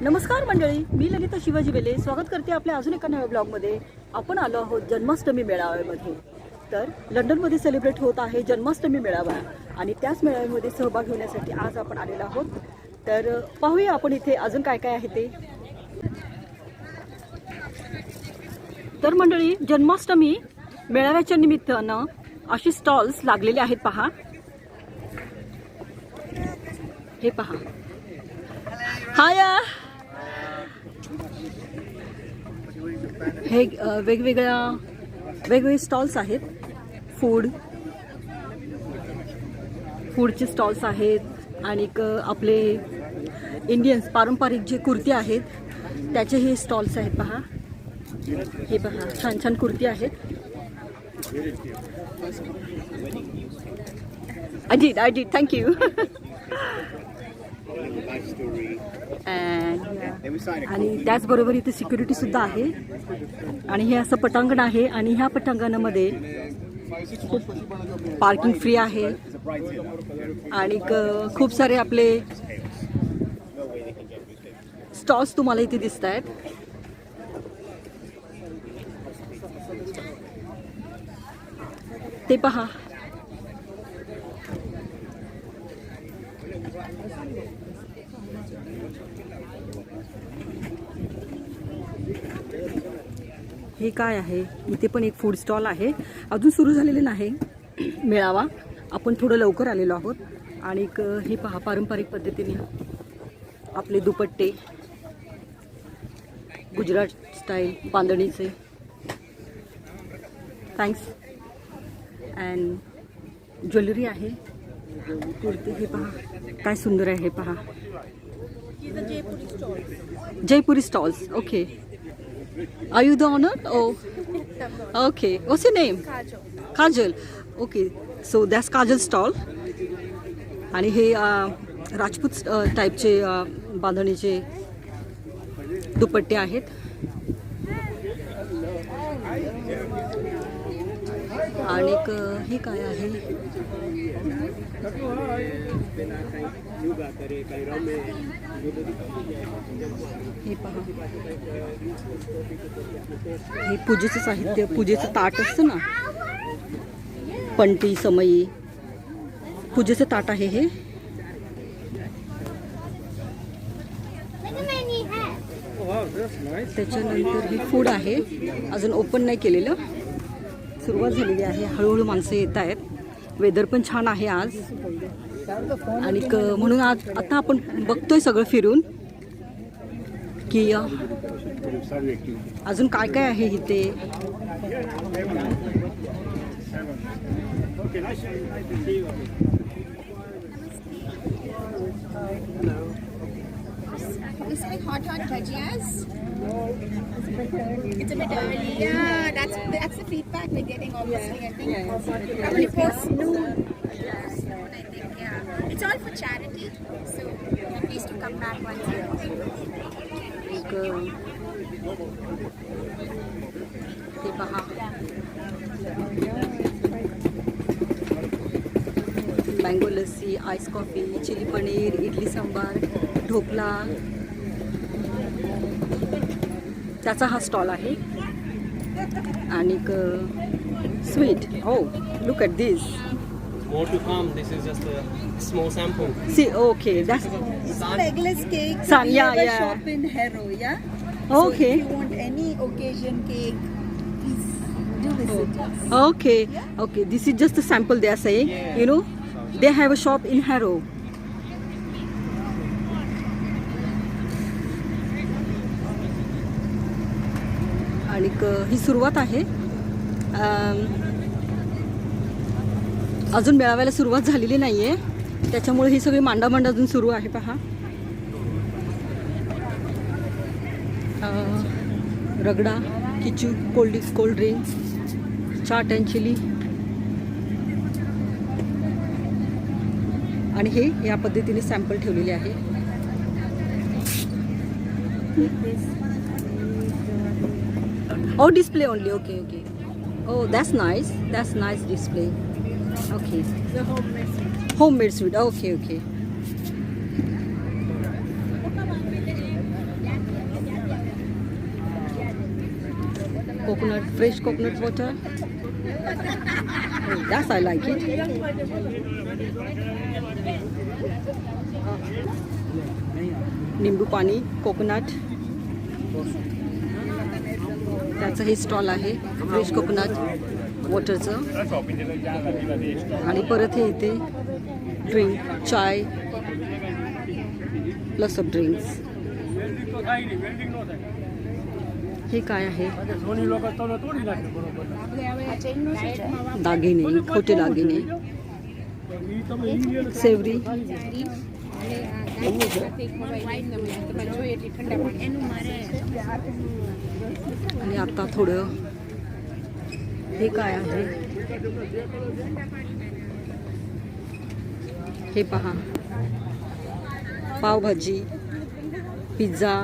नमस्कार मंडळी मी ललिता शिवाजी बेले. स्वागत करते आपल्या अजून एका नव्या ब्लॉगमध्ये. आपण आलो आहोत जन्माष्टमी मेळाव्यामध्ये. तर लंडनमध्ये सेलिब्रेट होत आहे जन्माष्टमी मेळावा. आणि त्याच मेळाव्यामध्ये सहभाग घेण्यासाठी आज आपण आलेलो आहोत. तर पाहूया आपण इथे अजून काय काय आहे ते. तर मंडळी जन्माष्टमी मेळाव्याच्या निमित्तानं अशी स्टॉल्स लागलेले आहेत पहा. हे पहा. हाय! हे वेगवेगळ्या वेगवेगळे स्टॉल्स आहेत. फूड फूडचे स्टॉल्स आहेत आणि आपले इंडियन्स पारंपरिक जे कुर्ती आहेत त्याचे हे स्टॉल्स आहेत पहा. हे पहा छान छान कुर्ती आहेत. अजित अजित थँक्यू आणि त्याचबरोबर इथे सिक्युरिटी सुद्धा आहे. आणि हे असं पटांगण आहे आणि ह्या पटांगणामध्ये पार्किंग फ्री आहे. आणि खूप सारे आपले स्टॉल्स तुम्हाला इथे दिसत आहेत ते पहा. हे काय आहे? इथे पण एक फूड स्टॉल आहे. अजून सुरू झालेले नाही. मेळावा. आपण थोडं लवकर आलेलो आहोत आणि हे पहा पारंपरिक पद्धतीने आपले दुपट्टे गुजरात स्टाईल बांधणीचे थँक्स अँड ज्वेलरी आहे कुर्ती हे पहा काय सुंदर आहे हे पहा Jaipuri stalls okay the owner? Oh, okay. What's your name? Kajal. Kajal. So So Kajal stall आणि हे राजपूत टाईपचे बांधणीचे दुपट्टे आहेत. आणि हे काय आहे? हे पहा. हे पूजेचं साहित्य पूजेचं ताट असतं ना. पंटी समई. पूजेचं ताट आहे हे. त्याच्यानंतर हे फूड आहे. अजून ओपन नाही केलेलं. सुरुवात झालेली आहे. हळूहळू माणसं येत आहेत. वेदर पण छान आहे आज. आणि क- म्हणून आज आता आपण बघतोय सगळं फिरून. की अजून काय काय आहे इथे? can I show you? I can see you. Hot hot bhajiyas? It's a bit early. Yeah, that's that's the feedback we're getting obviously. I think yeah, probably post noon. Yeah, it's all for charity. So please to come back once a year. Mango lassi ice coffee chilli paneer idli sambar dhokla त्याचा हा stall आहे आणि sweet हो look at this More to come. This is just a small sample. See okay that's Eggless cake. Sun, we yeah, have a yeah. shop in Harrow, yeah. So Okay. if you want any occasion cake, please do visit us. Okay, okay. This is just a sample they are saying. You know, They have a shop in Harrow. आणि ही सुरुवात आहे. अजून मेळाव्याला सुरुवात झालेली नाही आहे त्याच्यामुळे ही सगळी मांडामांड अजून सुरू आहे पहा. Ragda Kishu cold cold drinks chaat and chilli. आणि हे या पद्धतीने सॅम्पल ठेवलेले आहे. ओ display only okay okay oh that's nice that's nice display okay homemade sweet okay okay coconut fresh coconut water. Oh, that's i like it. निंबू पाणी coconut. त्याचं हे स्टॉल आहे फ्रेश कोकोनट वॉटरचं. आणि परत हे इथे drink chai plus of drinks हे काय आहे? दागिने खोटे दागिने. सेवरी. आणि आता थोडं हे काय आहे? हे पहा. Pav bhaji pizza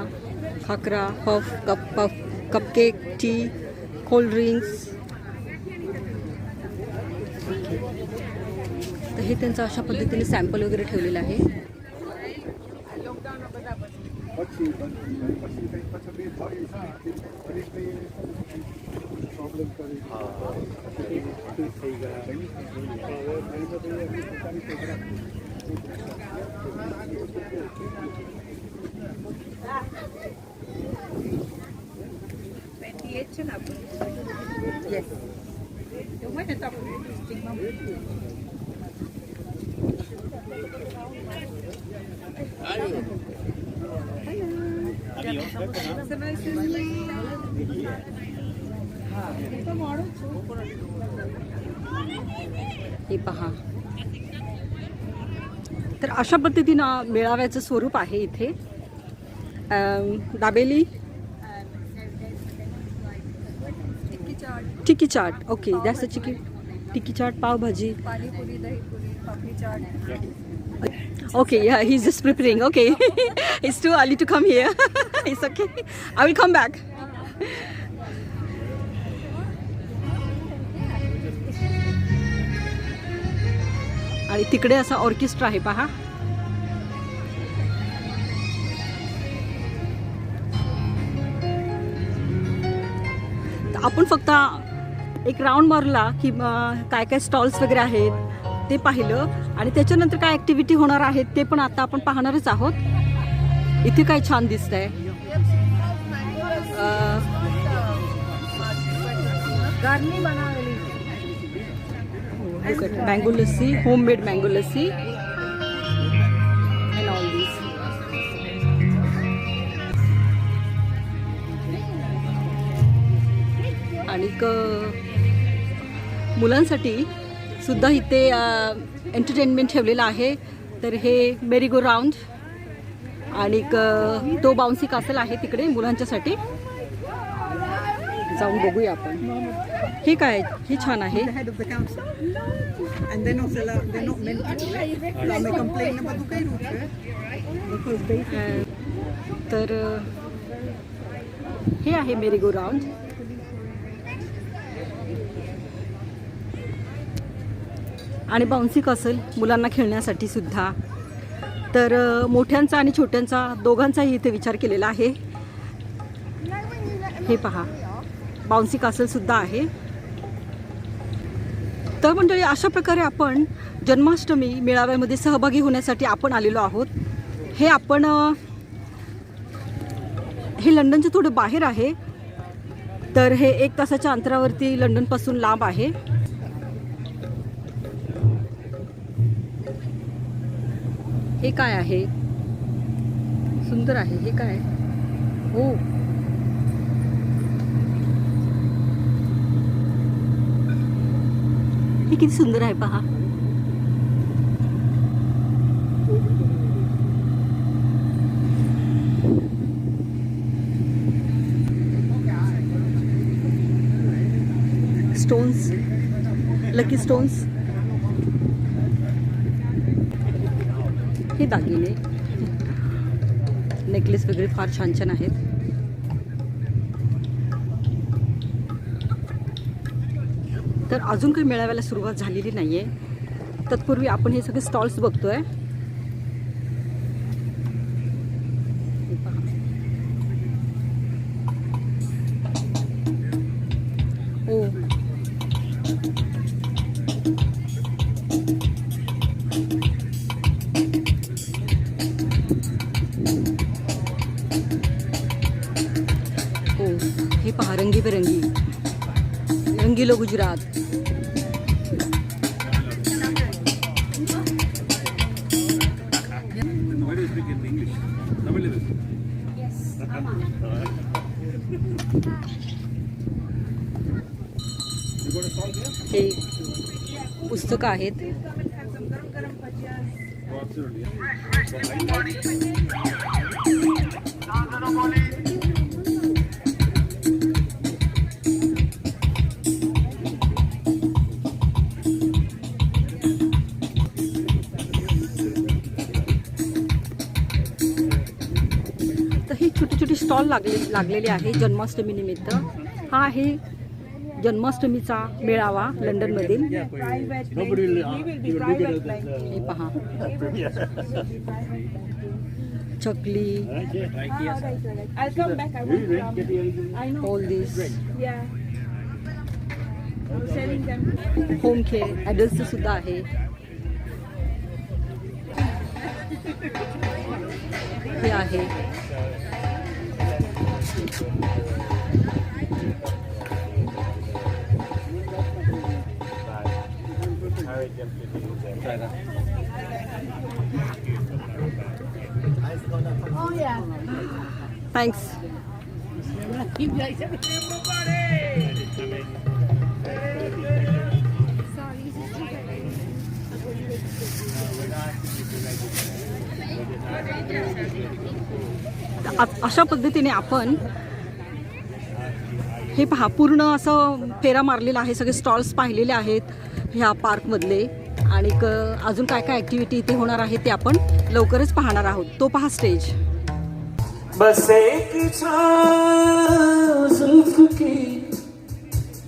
khakra puff cup puff cupcake tea cold drinks आहे हे त्यांचं अशा पद्धतीने सॅम्पल वगैरे ठेवलेलं आहे. येस हे पहा. तर अशा पद्धतीनं मेळाव्याचं स्वरूप आहे इथे. दाबेली. टिकी चाट. ओके जास्त चिकी टिकी chaat pav bhaji. Okay, yeah, he's just preparing. Okay, it's too early to come here. it's okay. I will come back. आणि तिकडे असा ऑर्केस्ट्रा आहे पहा आपण फक्त एक राऊंड मारला की काय काय स्टॉल्स वगैरे आहेत ते पाहिलं आणि त्याच्यानंतर काय ॲक्टिव्हिटी होणार आहेत ते पण आता आपण पाहणारच आहोत. इथे काय छान दिसत आहे mango lassi look at mango आणि मुलांसाठी सुद्धा इथे एंटरटेनमेंट ठेवलेलं आहे. तर हे मेरी गो राऊंड आणि तो बाउन्सी कासल आहे तिकडे मुलांच्यासाठी. जाऊन बघूया आपण. हे काय? हे छान आहे. The head of the council. आणि बाउन्सी कसल मुलांना खेळण्यासाठी सुद्धा. तर मोठ्यांचा आणि छोट्यांचा दोघांचाही इथे विचार केलेला आहे. हे पहा. बाउन्सी कासल सुद्धा आहे. तर मंडळी अशा प्रकारे आपण जन्माष्टमी मेळाव्यामध्ये सहभागी होण्यासाठी आपण आलेलो आहोत. हे आपण हे लंडनच्या थोडं बाहेर आहे. तर हे एक तासाच्या अंतरावरती लंडनपासून लांब आहे. हे काय आहे? सुंदर आहे. हे काय? हो. हे किती सुंदर आहे पहा. स्टोन्स लकी स्टोन्स हे दागिने. नेकलेस वगैरे फार छान छान आहेत. तर अजून काही मेळाव्याला सुरुवात झालेली नाही आहे तत्पूर्वी आपण हे सगळे स्टॉल्स बघतोय. रंगीलो गुजरात. हे पुस्तकं आहेत. छोटी छोटी स्टॉल लागले लागलेले आहे जन्माष्टमी निमित्त. हा आहे जन्माष्टमीचा मेळावा लंडनमधील. हे पहा. चकली. ऑल दिस होम खेळ ॲडल्टचं सुद्धा आहे. हे आहे. Oh yeah. Thanks. अशा पद्धतीने आपण हे पहा पूर्ण असं फेरा मारलेला आहे सगळे स्टॉल्स पाहिलेले आहेत ह्या पार्कमधले आणि अजून काय काय ॲक्टिव्हिटी इथे होणार आहे ते आपण लवकरच पाहणार आहोत. तो पहा स्टेज बस एक की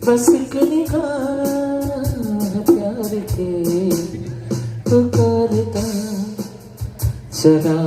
बस एक प्यार के पुकारता चला